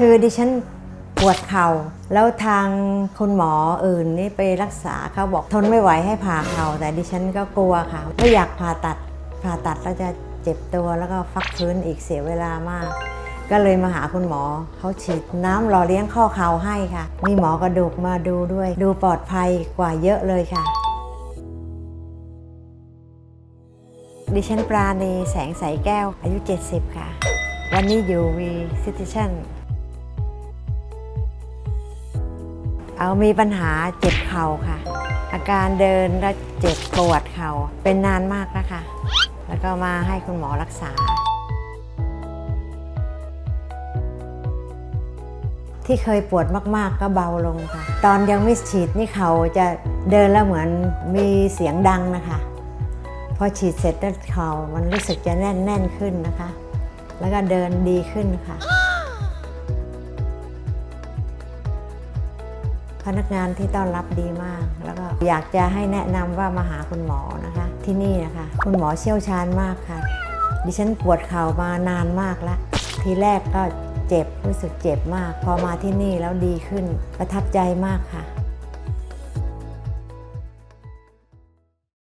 คือดิฉันปวดเข่าแล้วทางคุณหมออื่นนี่ไปรักษาเขาบอกทนไม่ไหวให้ผ่าเข่าแต่ดิฉันก็กลัวค่ะไม่อยากผ่าตัดผ่าตัดแล้วจะเจ็บตัวแล้วก็ฟักฟื้นอีกเสียเวลามาก ก็เลยมาหาคุณหมอเขาฉีดน้ำหล่อเลี้ยงข้อเข่าให้ค่ะ มีหมอกระดูกมาดูด้วย ดูปลอดภัยกว่าเยอะเลยค่ะ ดิฉันปราณีแสงใสแก้วอายุ 70 ค่ะ วันนี้อยู่วีซิติชัน เอามีปัญหาเจ็บเข่าค่ะ อาการเดินและเจ็บปวดเข่าเป็นนานมากแล้วค่ะแล้วก็มาให้คุณหมอรักษา ที่เคยปวดมากๆก็เบาลงค่ะ ตอนยังไม่ฉีดนี่เขาจะเดินแล้วเหมือนมีเสียงดังนะคะพอฉีดเสร็จแล้วเขามันรู้สึกจะแน่นแน่นขึ้นนะคะ แล้วก็เดินดีขึ้นค่ะ พนักงานที่ต้อนรับดีมาก แล้วก็อยากจะให้แนะนำว่ามาหาคุณหมอนะคะ ที่นี่นะคะ คุณหมอเชี่ยวชาญมากค่ะ ดิฉันปวดเข่ามานานมากแล้วทีแรกก็เจ็บรู้สึกเจ็บมาก พอมาที่นี่แล้วดีขึ้นประทับใจมากค่ะ